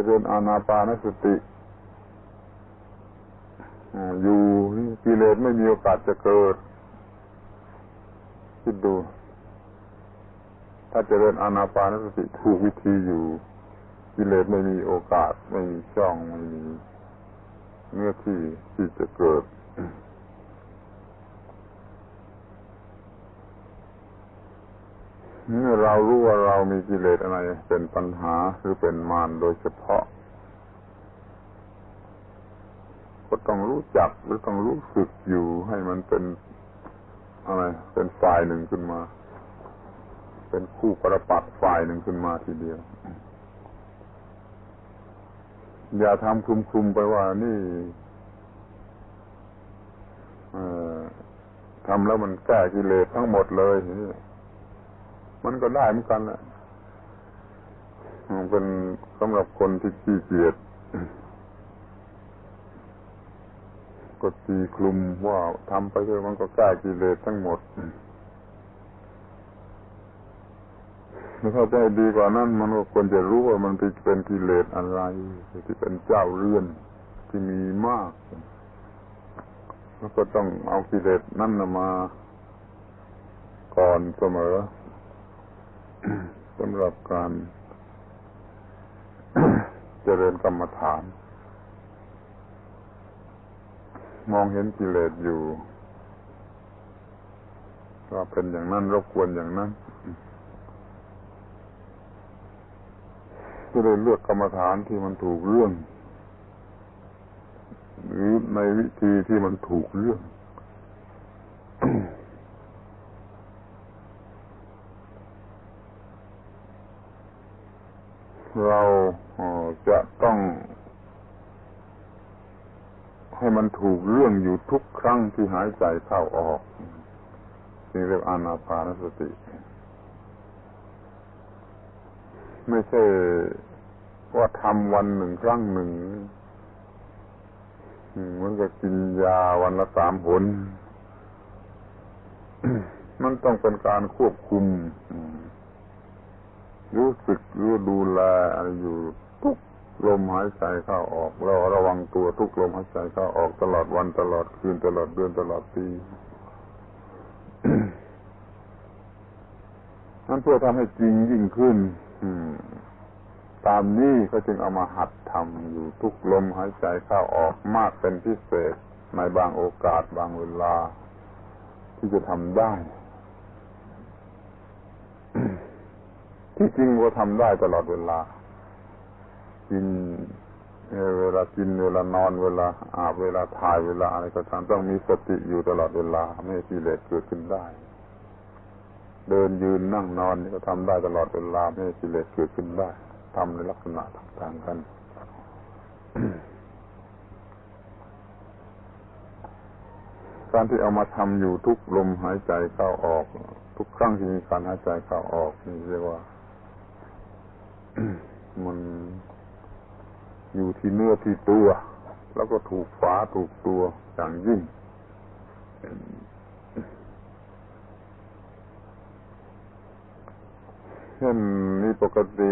จริญอาณาปานสติอยู่กิเลสไม่มีโอกาสจะเกิด คิดดู ถ้าเจริญอาณาปานสติถูกวิธีอยู่ กิเลสไม่มีโอกาส ไม่มีช่องไม่มีเนื้อที่ที่จะเกิด เมื่อเรารู้ว่าเรามีกิเลสอะไรเป็นปัญหาหรือเป็นมารโดยเฉพาะ ก็ต้องรู้จักหรือต้องรู้สึกอยู่ให้มันเป็นอะไรเป็นฝ่ายหนึ่งขึ้นมา เป็นคู่ประปักษ์ฝ่ายหนึ่งขึ้นมาทีเดียว อย่าทำคลุมๆไปว่านี่ทำแล้วมันแก้กิเลสทั้งหมดเลย มันก็ได้เหมือนกันแหละมันเป็นสำหรับคนที่ขี้เกียจก็ตีคลุมว่าทำไปเถอะมันก็แก้กิเลสทั้งหมดถ้าเข้าใจดีกว่านั้นมันก็ควรจะรู้ว่ามันเป็นกิเลสอะไร ที่เป็นเจ้าเรือนที่มีมาก แล้วก็ต้องเอากิเลสนั่นมาก่อนเสมอ สำหรับการเจริญกรรมฐาน มองเห็นกิเลสอยู่ก็เป็นอย่างนั้นรบกวนอย่างนั้นก็เลยเลือกกรรมฐานที่มันถูกเรื่อง หรือในวิธีที่มันถูกเรื่อง เราจะต้องให้มันถูกเรื่องอยู่ทุกครั้งที่หายใจเข้าออกนี่เรียกอานาปานสติ ไม่ใช่ว่าทำวันหนึ่งครั้งหนึ่งมันก็กินยาวันละสามผล มันต้องเป็นการควบคุม รู้สึกรู้ดูแลอะไรอยู่ทุกลมหายใจเข้าออก เราระวังตัวทุกลมหายใจเข้าออกตลอดวันตลอดคืนตลอดเดือนตลอดปีนั่นเพื่อทำให้จริงยิ่งขึ้นตามนี้ก็จึงเอามาหัดทำอยู่ทุกลมหายใจเข้าออกมากเป็นพิเศษในบางโอกาสบางเวลา ที่จะทำได้ ที่จริงเราทำได้ตลอดเวลา กินเวลากินเวลานอนเวลาอาบเวลาถ่ายเวลาอะไรก็ตามต้องมีสติอยู่ตลอดเวลา ไม่ให้กิเลสเกิดขึ้นได้ เดินยืนนั่งนอนนี่ก็ทำได้ตลอดเวลาไม่ให้กิเลสเกิดขึ้นได้ทำในลักษณะต่างๆกันการที่เอามาทำอยู่ทุกลมหายใจเข้าออก ทุกครั้งที่มีการหายใจเข้าออกนี่เรียกว่า มันอยู่ที่เนื้อที่ตัว แล้วก็ถูกฝาถูกตัวอย่างยิ่งเช่นนี้ปกติ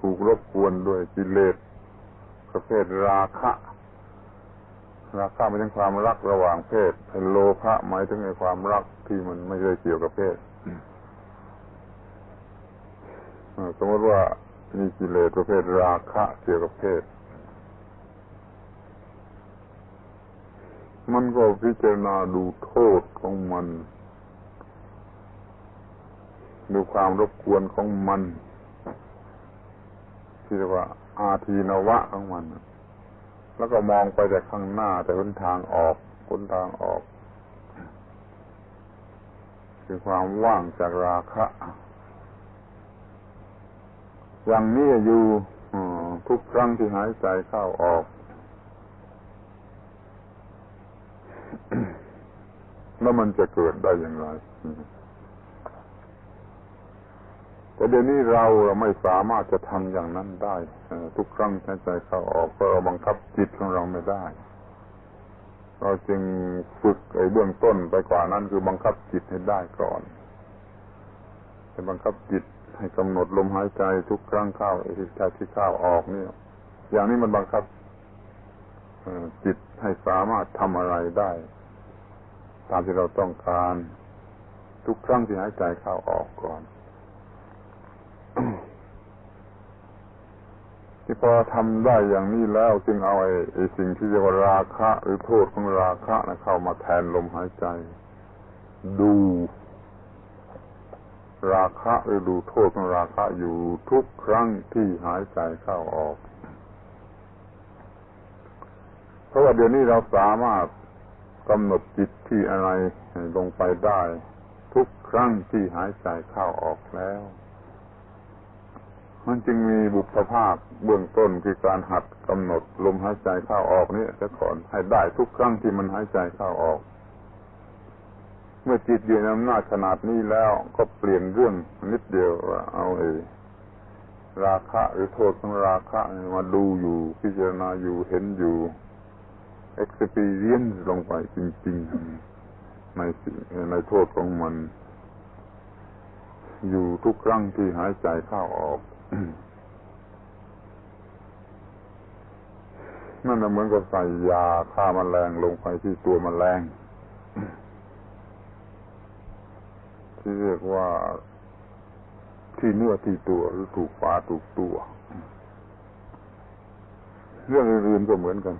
ถูกรบกวนด้วยกิเลสประเภทราคะ ราคะไม่ใช่ความรักระหว่างเพศเป็นโลภะหมายถึงในความรักที่มันไม่ได้เกี่ยวกับเพศสมมติว่ามีกิเลสประเภทราคะเกี่ยวกับเพศ มันก็พิจารณาดูโทษของมัน ดูความรบกวนของมันที่เรียกว่าอาทีนวะของมัน แล้วก็มองไปแต่ข้างหน้าแต่หนทางออกหนทางออก คือความว่างจากราคะ อย่างนี้อยู่ทุกครั้งที่หายใจเข้าออกแล้วมันจะเกิดได้อย่างไร แต่เดี๋ยวนี้เราไม่สามารถจะทำอย่างนั้นได้ทุกครั้งหายใจเข้าออกเพราะเราบังคับจิตของเราไม่ได้ เราจึงฝึกไอ้เบื้องต้นไปกว่านั้นคือบังคับจิตให้ได้ก่อนจะบังคับจิตให้กำหนดลมหายใจทุกครั้งเข้าที่เข้าที่เข้าออกเนี่ย อย่างนี้มันบังคับอจิตให้สามารถทำอะไรได้ ตามที่เราต้องการ ทุกครั้งที่หายใจเข้าออกก่อน ที่พอทำได้อย่างนี้แล้วจึงเอาไอ้ไอสิ่งที่เรียกว่าราคะ หรือโทษของราคะนะเข้ามาแทนลมหายใจ ดู ราคะหรือดูโทษของราคะอยู่ทุกครั้งที่หายใจเข้าออก เพราะว่าเดี๋ยวนี้เราสามารถกำหนดจิตที่อะไรลงไปได้ ทุกครั้งที่หายใจเข้าออกแล้ว มันจึงมีบุพภาคเบื้องต้นคือการหัดกำหนดลมหายใจเข้าออกนี่ซะก่อนให้ได้ทุกครั้งที่มันหายใจเข้าออก เมื่อจิตอยู่ในอำนาจขนาดนี้แล้วก็เปลี่ยนเรื่องนิดเดียวว่าเอาเอราคะหรือโทษของราคะมาดูอยู่ พิจารณาอยู่เห็นอยู่ experience ลงไปจริงๆ ในในโทษของมัน อยู่ทุกครั้งที่หายใจเข้าออก นั่นเหมือนกับใส่ยาฆ่าแมลงลงไปที่ตัวแมลงที่เรียกว่าที่เนื้อที่ตัวหรือถูกฝาถูกตัว เรื่องอื่นๆก็เหมือนกัน